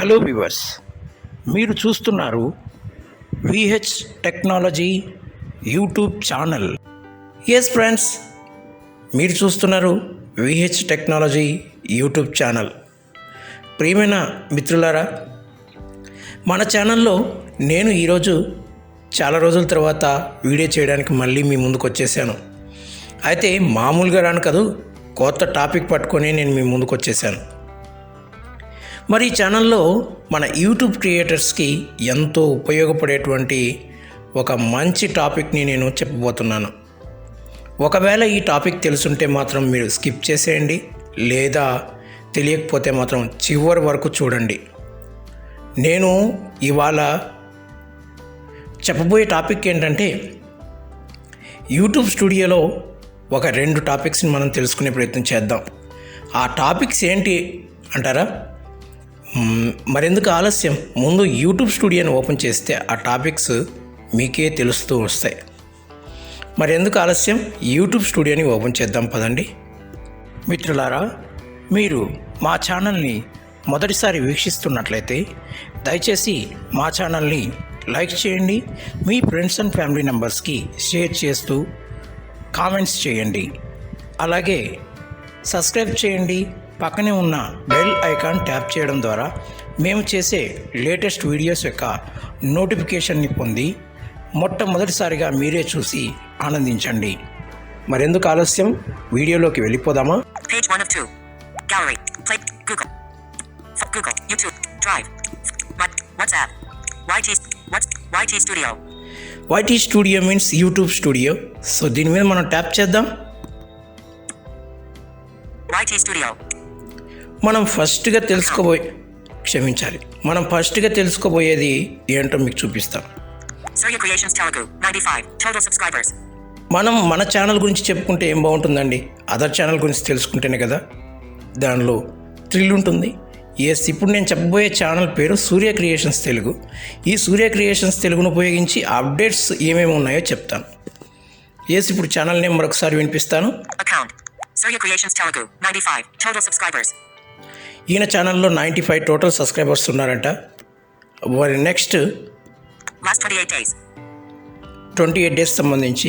Hello viewers మీరు చూస్తున్నారు VH technology YouTube channel. Yes friends మీరు చూస్తున్నారు విహెచ్ టెక్నాలజీ యూట్యూబ్ ఛానల్. ప్రియమైన మిత్రులారా మన ఛానల్లో నేను ఈరోజు చాలా రోజుల తర్వాత వీడియో చేయడానికి మళ్ళీ మీ ముందుకు వచ్చేసాను. అయితే మామూలుగా రాను కదూ కొత్త టాపిక్ పట్టుకొని నేను మీ ముందుకు వచ్చేసాను. మరి ఈ ఛానల్లో మన యూట్యూబ్ క్రియేటర్స్కి ఎంతో ఉపయోగపడేటువంటి ఒక మంచి టాపిక్ని నేను చెప్పబోతున్నాను. ఒకవేళ ఈ టాపిక్ తెలుసుంటే మాత్రం మీరు స్కిప్ చేసేయండి లేదా తెలియకపోతే మాత్రం చివరి వరకు చూడండి. నేను ఇవాళ చెప్పబోయే టాపిక్ ఏంటంటే యూట్యూబ్ స్టూడియోలో ఒక రెండు టాపిక్స్ని మనం తెలుసుకునే ప్రయత్నం చేద్దాం. ఆ టాపిక్స్ ఏంటి అంటారా? మరెందుకు ఆలస్యం? ముందు యూట్యూబ్ స్టూడియోని ఓపెన్ చేస్తే ఆ టాపిక్స్ మీకే తెలుస్తూ వస్తాయి. మరెందుకు ఆలస్యం? యూట్యూబ్ స్టూడియోని ఓపెన్ చేద్దాం పదండి. మిత్రులారా మీరు మా ఛానల్ని మొదటిసారి వీక్షిస్తున్నట్లయితే దయచేసి మా ఛానల్ని లైక్ చేయండి మీ ఫ్రెండ్స్ అండ్ ఫ్యామిలీ మెంబర్స్కి షేర్ చేస్తూ కామెంట్స్ చేయండి. అలాగే సబ్స్క్రైబ్ చేయండి పక్కనే ఉన్న బెల్ ఐకాన్ ట్యాప్ చేయడం ద్వారా మేము చేసే లేటెస్ట్ వీడియోస్ యొక్క నోటిఫికేషన్ని పొంది మొట్టమొదటిసారిగా మీరే చూసి ఆనందించండి మరెందుకు ఆలస్యం వీడియోలోకి వెళ్ళిపోదామా Page 1 of 2. Gallery. Play. Google. F- Google. YouTube. Drive. What? WhatsApp. YT. What's YT Studio. YT studio means YouTube studio so దీని మీద మనం ట్యాప్ చేద్దాం YT Studio. మనం ఫస్ట్గా తెలుసుకోబోయే క్షమించాలి. మనం ఫస్ట్గా తెలుసుకోబోయేది ఏంటో మీకు చూపిస్తాం. Surya Creations Telugu. 95. Total subscribers. మనం మన ఛానల్ గురించి చెప్పుకుంటే ఏం బాగుంటుందండి? అదర్ ఛానల్ గురించి తెలుసుకుంటేనే కదా దానిలో థ్రిల్ ఉంటుంది. ఎస్ ఇప్పుడు నేను చెప్పబోయే ఛానల్ పేరు సూర్య క్రియేషన్స్ తెలుగు ఈ సూర్య క్రియేషన్స్ తెలుగును ఉపయోగించి అప్డేట్స్ ఏమేమి ఉన్నాయో చెప్తాను. ఎస్ ఇప్పుడు ఛానల్ నేమ్ మరొకసారి వినిపిస్తాను. ఈయన ఛానల్లో నైంటీ ఫైవ్ టోటల్ సబ్స్క్రైబర్స్ ఉన్నారంట వారి next Last 28 days. Twenty eight days సంబంధించి.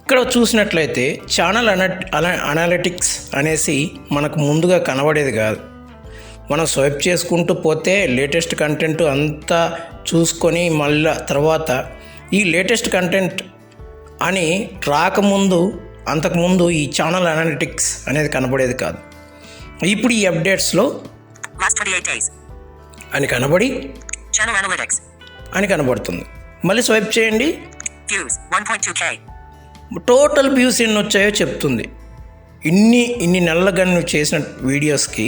ఇక్కడ చూసినట్లయితే ఛానల్ అన అనాలిటిక్స్ అనేసి మనకు ముందుగా కనబడేది కాదు మనం స్వైప్ చేసుకుంటూ పోతే లేటెస్ట్ కంటెంట్ అంతా చూసుకొని మళ్ళా తర్వాత ఈ లేటెస్ట్ కంటెంట్ అని రాకముందు అంతకుముందు ఈ ఛానల్ అనాలిటిక్స్ అనేది కనబడేది కాదు ఇప్పుడు ఈ అప్డేట్స్లో Last 28 days. అని కనబడి. అని కనబడుతుంది మళ్ళీ స్వైప్ చేయండి Views. 1.2k. టోటల్ వ్యూస్ ఎన్ని వచ్చాయో చెప్తుంది ఇన్ని ఇన్ని నెలలుగా నువ్వు చేసిన వీడియోస్కి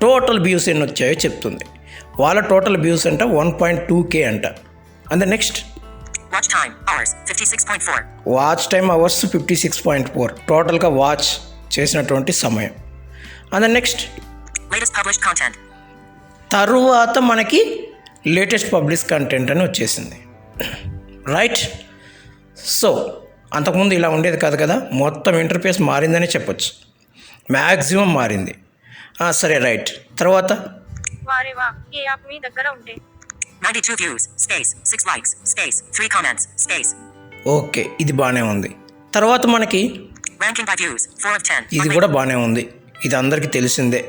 టోటల్ వ్యూస్ ఎన్ని వచ్చాయో చెప్తుంది వాళ్ళ టోటల్ వ్యూస్ అంట వన్ పాయింట్ టూ కే అంట and next Watch time. Hours. 56.4. Watch time hours fifty six point four టోటల్గా వాచ్ చేసినటువంటి సమయం. And next Latest published content. తరువాత మనకి లేటెస్ట్ పబ్లిష్ కంటెంట్ అని వచ్చేసింది. రైట్ సో అంతకుముందు ఇలా ఉండేది కాదు కదా? మొత్తం ఇంటర్ఫేస్ మారిందని చెప్పొచ్చు. మ్యాక్సిమం మారింది. ఆ, సరే రైట్ తర్వాత? వారేవా ఏ యాప్ మీ దగ్గర ఉంటే. 92 views. Space. 6 likes. Space. 3 comments. Space. Okay ఇది బాగానే ఉంది తర్వాత మనకి Ranking by views. 4 of 10. ఇది కూడా బాగానే ఉంది ఇది అందరికీ తెలిసిందే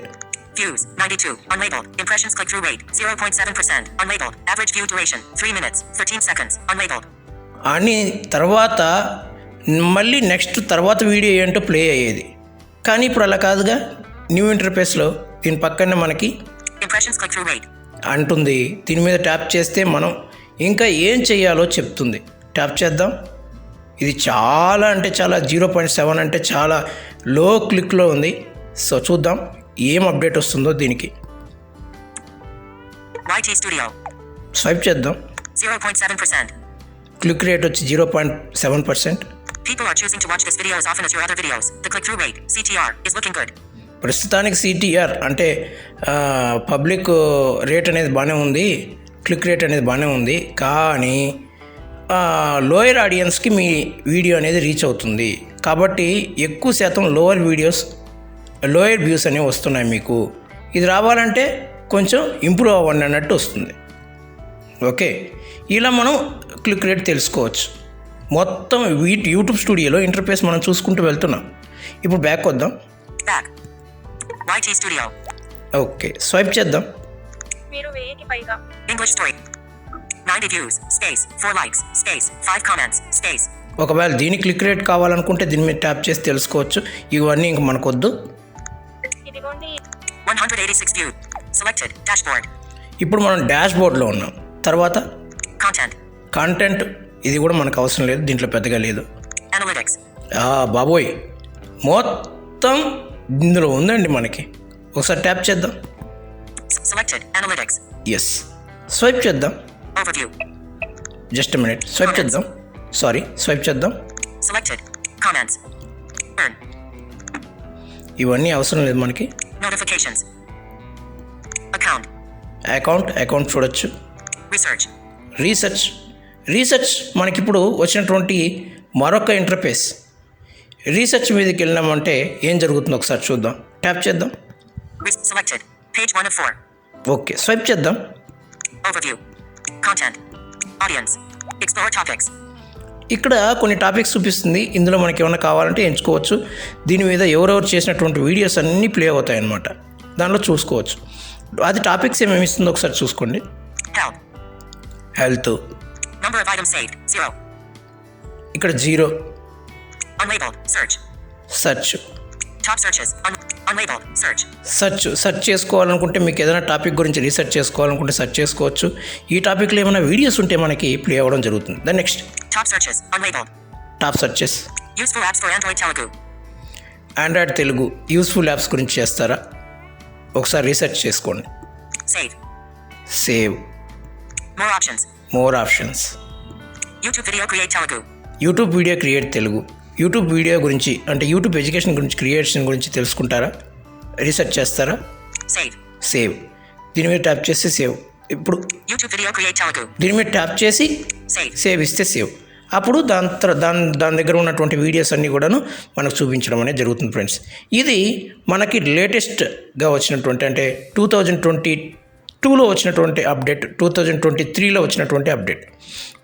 Views. 92. Unlabeled. Impressions click through rate. 0.7%. Unlabeled. Average view duration. 3 minutes. 13 seconds. Unlabeled. అని తర్వాత మళ్ళీ నెక్స్ట్ తర్వాత వీడియో ఏంటో ప్లే అయ్యేది కానీ ఇప్పుడు అలా కాదుగా న్యూ ఇంటర్ఫేస్లో దీని పక్కనే మనకి Impressions click through rate. అంటుంది దీని మీద ట్యాప్ చేస్తే మనం ఇంకా ఏం చేయాలో చెప్తుంది ట్యాప్ చేద్దాం ఇది చాలా అంటే చాలా జీరో పాయింట్ సెవెన్ అంటే చాలా లో క్లిక్లో ఉంది సో చూద్దాం ఏం అప్డేట్ వస్తుందో దీనికి. స్వైప్ చేద్దాం 0.7%. క్లిక్ రేట్ వచ్చి zero point seven percent People are choosing to watch this video as often as your other videos. The click through rate. CTR. Is looking good. ప్రస్తుతానికి సిటీఆర్ అంటే public rate అనేది బాగానే ఉంది click rate అనేది బాగానే ఉంది కానీ లోయర్ ఆడియన్స్కి మీ వీడియో అనేది రీచ్ అవుతుంది. కాబట్టి ఎక్కువ శాతం లోవర్ వీడియోస్ లోయర్ వ్యూస్ అనేవి వస్తున్నాయి మీకు. ఇది రావాలంటే కొంచెం ఇంప్రూవ్ అవ్వండి అన్నట్టు వస్తుంది. ఓకే. ఇలా మనం క్లిక్ రేట్ తెలుసుకోవచ్చు. మొత్తం వీటి యూట్యూబ్ స్టూడియోలో ఇంటర్ఫేస్ మనం చూసుకుంటూ వెళ్తున్నాం. ఇప్పుడు బ్యాక్ వద్దాం YT Studio. ఓకే స్వైప్ చేద్దాం మీరు వెయ్యికి పైగా English story. 90 views. Space. 4 likes. Space. 5 comments. Space. ఒకవేళ దీని క్లిక్ రేట్ కావాలనుకుంటే దీని మీద ట్యాప్ చేసి తెలుసుకోవచ్చు ఇవన్నీ ఇంక మనకొద్దు ఇదిగోండి 186 view. Selected. Dashboard. ఇప్పుడు మనం డాష్ బోర్డ్లో ఉన్నాం తర్వాత Content. కంటెంట్ ఇది కూడా మనకు అవసరం లేదు దీంట్లో పెద్దగా లేదు బాబోయ్ మొత్తం ఇందులో ఉందండి మనకి. ఒకసారి ట్యాప్ చేద్దాం. ఎస్ స్వైప్ చేద్దాం. జస్ట్ మినిట్ స్వైప్ చేద్దాం. సారీ స్వైప్ చేద్దాం. ఇవన్నీ అవసరం లేదు మనకి. అకౌంట్ అకౌంట్ చూడొచ్చు. Research. రీసెర్చ్ రీసెర్చ్ మనకిప్పుడు వచ్చినటువంటి మరొక ఇంటర్ఫేస్ రీసెర్చ్ మీదకి వెళ్ళినామంటే ఏం జరుగుతుందో ఒకసారి చూద్దాం. ట్యాప్ చేద్దాం. Re- selected. Page 1 of 4. Okay swipe చేద్దాం. ఇక్కడ కొన్ని టాపిక్స్ చూపిస్తుంది. ఇందులో మనకి ఏమైనా కావాలంటే ఎంచుకోవచ్చు. దీని మీద ఎవరెవరు చేసినటువంటి వీడియోస్ అన్నీ ప్లే అవుతాయి అన్నమాట దానిలో చూసుకోవచ్చు. అది టాపిక్స్ ఏమేమి ఇస్తుందో ఒకసారి చూసుకోండి. Health Number of items saved. 0. ఇక్కడ zero Unlabeled. Search. Search Top searches. Un- unlabeled. Search. Search search చేసుకోవాలనుకుంటే మీకు ఏదైనా టాపిక్ గురించి రీసెర్చ్ చేసుకోవాలనుకుంటే సెర్చ్ చేసుకోవచ్చు ఈ టాపిక్లో ఏమైనా వీడియోస్ ఉంటే మనకి ప్లే అవ్వడం జరుగుతుంది the next Top searches. Unlabeled. Top searches Useful apps for Android Telugu. Android Telugu useful apps గురించి చేస్తారా ఒకసారి రీసెర్చ్ చేసుకోండి Save. Save More options. More options YouTube video create Telugu. YouTube video create Telugu YouTube video గురించి అంటే YouTube education గురించి creation గురించి తెలుసుకుంటారా research చేస్తారా. Save దీని మీద ట్యాప్ చేసి సేవ్ ఇప్పుడు. దీని మీద ట్యాప్ చేసి. సేవ్ ఇస్తే సేవ్ అప్పుడు దాని దాని దాని దగ్గర ఉన్నటువంటి వీడియోస్ అన్నీ కూడాను మనకు చూపించడం అనేది జరుగుతుంది ఫ్రెండ్స్ ఇది మనకి లేటెస్ట్గా వచ్చినటువంటి అంటే టూ థౌజండ్ ట్వంటీ టూలో వచ్చినటువంటి అప్డేట్ టూ థౌజండ్ ట్వంటీ త్రీలో వచ్చినటువంటి అప్డేట్.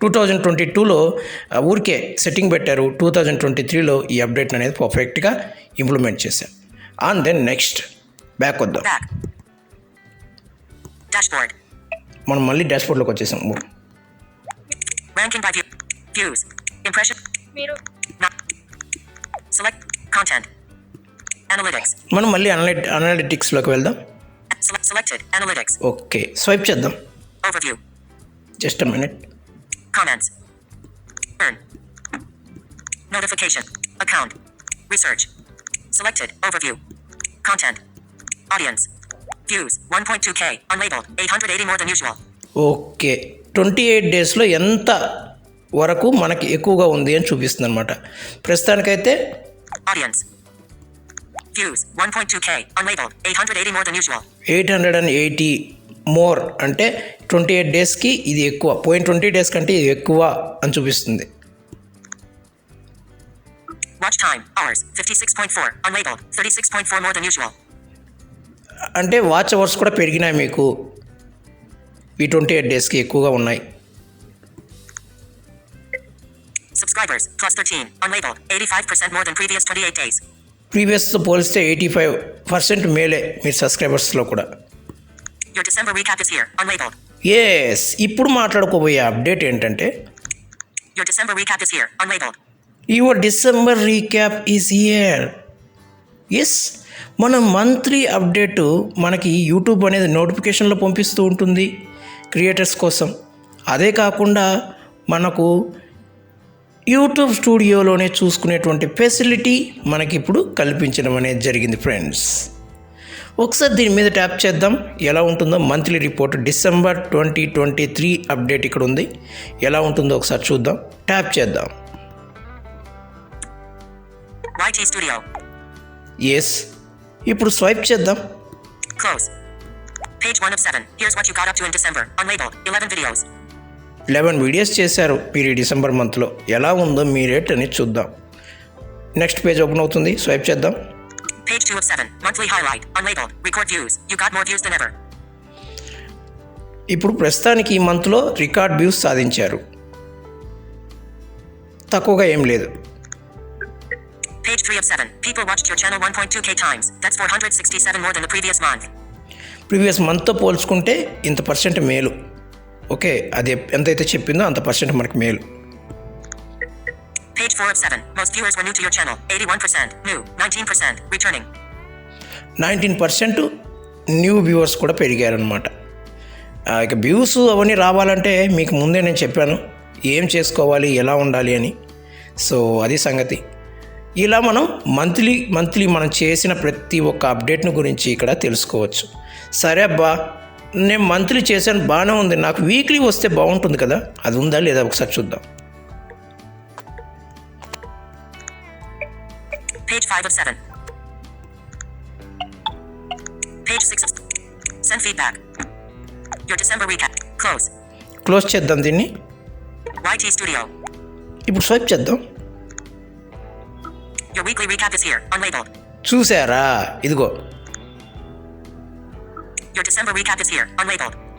టూ థౌజండ్ ట్వంటీ టూలో ఊరికే సెట్టింగ్ పెట్టారు టూ థౌజండ్ ట్వంటీ త్రీలో ఈ అప్డేట్ అనేది పర్ఫెక్ట్గా ఇంప్లిమెంట్ చేశారు. అండ్ దెన్ నెక్స్ట్ బ్యాక్ వద్దాం. మనం మళ్ళీ డాష్బోర్డ్లోకి వచ్చేసాం. మనం మళ్ళీ అనలి అనలిటిక్స్లోకి వెళ్దాం. Selected. Analytics. ఓకే స్వైప్ చేద్దాం Overview. Just minute Comments. Earn. Notification. Account. Research. Selected. Overview. Content. Audience. Views. 1.2k. Unlabeled. 880 more than usual. Okay twenty eight డేస్లో ఎంత వరకు మనకి ఎక్కువగా ఉంది అని చూపిస్తుంది అనమాట ప్రస్తుతానికైతే Audience. Views. 1.2k. Unlabeled. 880 more than usual. Eight hundred and eighty more అంటే ట్వంటీ ఎయిట్ డేస్కి ఇది ఎక్కువ పోయిన ట్వంటీ డేస్ కంటే ఇది ఎక్కువ అని చూపిస్తుంది Watch time. Hours. 56.4. Unlabeled. 36.4 more than usual. అంటే వాచ్ అవర్స్ కూడా పెరిగినాయి మీకు ఈ ట్వంటీ ఎయిట్ డేస్కి ఎక్కువగా ఉన్నాయి Subscribers. Plus 13. Unlabeled. 85% more than previous 28 days. ప్రీవియస్తో పోలిస్తే ఎయిటీ ఫైవ్ పర్సెంట్ మేలే మీ సబ్స్క్రైబర్స్లో కూడా. ఎస్ ఇప్పుడు మాట్లాడుకోబోయే అప్డేట్ ఏంటంటే. Your December recap is here yes మన మంత్లీ అప్డేటు మనకి యూట్యూబ్ అనేది నోటిఫికేషన్లో పంపిస్తూ ఉంటుంది క్రియేటర్స్ కోసం అదే కాకుండా మనకు యూట్యూబ్ స్టూడియోలోనే చూసుకునేటువంటి ఫెసిలిటీ మనకి ఇప్పుడు కల్పించడం అనేది జరిగింది ఫ్రెండ్స్ ఒకసారి దీని మీద ట్యాప్ చేద్దాం ఎలా ఉంటుందో monthly report December twenty twenty three update ఇక్కడ ఉంది ఎలా ఉంటుందో ఒకసారి చూద్దాం ట్యాప్ చేద్దాం. ఎస్ ఇప్పుడు స్వైప్ చేద్దాం Close. Page 1 of 7. Here's what you got up to in December. Unlabeled. 11 videos. Eleven videos చేశారు మీరు ఈ డిసెంబర్ మంత్లో. ఎలా ఉందో మీ రేట్ అని చూద్దాం. నెక్స్ట్ పేజ్ ఓపెన్ అవుతుంది. స్వైప్ చేద్దాం. ఇప్పుడు ప్రస్తుతానికి ఈ మంత్లో రికార్డ్ వ్యూస్ సాధించారు. తక్కువగా ఏం లేదు. ప్రీవియస్ మంత్తో పోల్చుకుంటే ఇంత పర్సెంట్ మేలు. ఓకే అది ఎంతైతే చెప్పిందో అంత పర్సెంట్ మనకి మేలు Page 4 of 7. Most viewers were new to your channel. 81%. New. 19%. Returning. Nineteen percent new viewers కూడా పెరిగారనమాట ఇక వ్యూస్ అవన్నీ రావాలంటే మీకు ముందే నేను చెప్పాను ఏం చేసుకోవాలి ఎలా ఉండాలి అని సో అది సంగతి ఇలా మనం మంత్లీ మంత్లీ మనం చేసిన ప్రతి ఒక్క అప్డేట్ను గురించి ఇక్కడ తెలుసుకోవచ్చు సరే అబ్బా నేను మంత్లీ చేశాను బాగానే ఉంది. నాకు వీక్లీ వస్తే బాగుంటుంది కదా? అది ఉందా లేదా ఒకసారి చూద్దాం. ఫైవ్ వీక్ క్లోజ్ చేద్దాం దీన్ని. వైటీ స్టూడియో ఇప్పుడు స్వైప్ చేద్దాం. Your week of is here unlabelled చూసారా? ఇదిగో.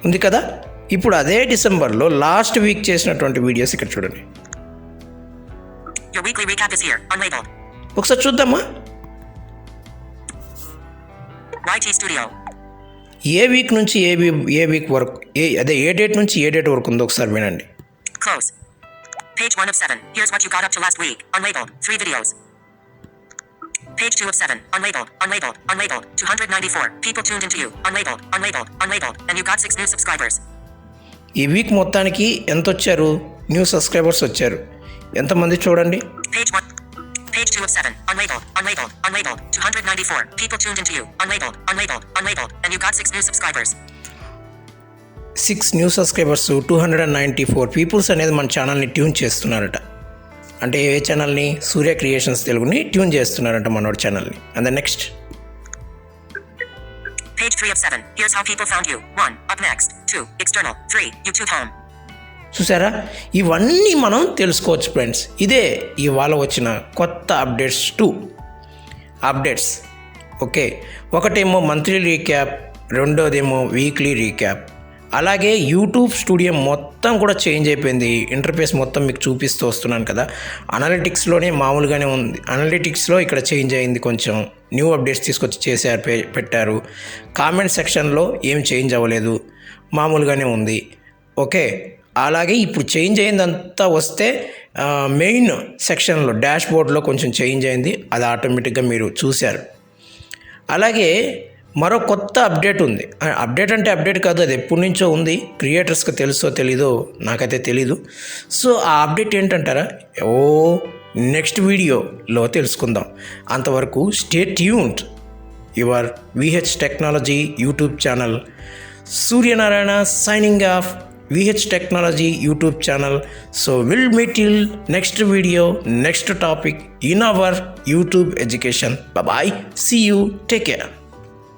ఉంది కదా? ఇప్పుడు అదే డిసెంబర్లో లాస్ట్ వీక్ చేసినటువంటి వీడియోస్ ఇక్కడ చూడండి. ఒకసారి చూద్దామా? ఏ వీక్ నుంచి ఏ వీ ఏ వీక్ వరకు ఏ అదే ఏ డేట్ నుంచి ఏ డేట్ వరకు ఉందో ఒకసారి వినండి. Close page 1 of 7 here's what you got up to last week unlabelled Page 2 of 7. Unlabeled. Unlabeled. Unlabeled. 294. People tuned into you. Unlabeled. Unlabeled. Unlabeled. And you got 6 new subscribers. ఈ week మొత్తానికి ఎంత వచ్చారు new subscribers వచ్చారు ఎంతమంది చూడండి Page 1. Page 2 of 7. Unlabeled. Unlabeled. Unlabeled. 294. People tuned into you. Unlabeled. Unlabeled. Unlabeled. And you got 6 new subscribers. Six new subscribers two hundred and ninety four peoples అనేది మన ఛానల్ని ట్యూన్ చేస్తున్నారట అంటే ఏ ఛానల్ని సూర్య క్రియేషన్స్ తెలుగుని ట్యూన్ చేస్తున్నారంట మనోడి ఛానల్ని and the next Page 3 of 7. Here's how people found you. 1. Up next. 2. External. 3. YouTube home. చూసారా ఇవన్నీ మనం తెలుసుకోవచ్చు ఫ్రెండ్స్ ఇదే ఇవాళ వచ్చిన కొత్త అప్డేట్స్ టూ అప్డేట్స్ ఓకే ఒకటేమో మంత్లీ రీక్యాప్ రెండోదేమో వీక్లీ రీక్యాప్ అలాగే యూట్యూబ్ స్టూడియో మొత్తం కూడా చేంజ్ అయిపోయింది. ఇంటర్ఫేస్ మొత్తం మీకు చూపిస్తూ వస్తున్నాను కదా. అనలిటిక్స్లోనే మామూలుగానే ఉంది. అనలిటిక్స్లో ఇక్కడ చేంజ్ అయింది కొంచెం. న్యూ అప్డేట్స్ తీసుకొచ్చి చేశారు పెట్టారు. కామెంట్ సెక్షన్లో ఏం చేంజ్ అవ్వలేదు. మామూలుగానే ఉంది. ఓకే. అలాగే ఇప్పుడు చేంజ్ అయిందంతా వస్తే మెయిన్ సెక్షన్లో డాష్ బోర్డ్లో కొంచెం చేంజ్ అయింది. అది ఆటోమేటిక్గా మీరు చూశారు. అలాగే మరో కొత్త అప్డేట్ ఉంది. అప్డేట్ అంటే అప్డేట్ కాదు అది ఎప్పటి నుంచో ఉంది. క్రియేటర్స్కి తెలుసో తెలీదో నాకైతే తెలీదు. సో ఆ అప్డేట్ ఏంటంటారా? ఓ నెక్స్ట్ వీడియోలో తెలుసుకుందాం. అంతవరకు stay tuned. Your VH technology YouTube channel. Suryanarayana signing off VH technology YouTube channel. So will meet in next video next topic in our YouTube education. Bye see you take care.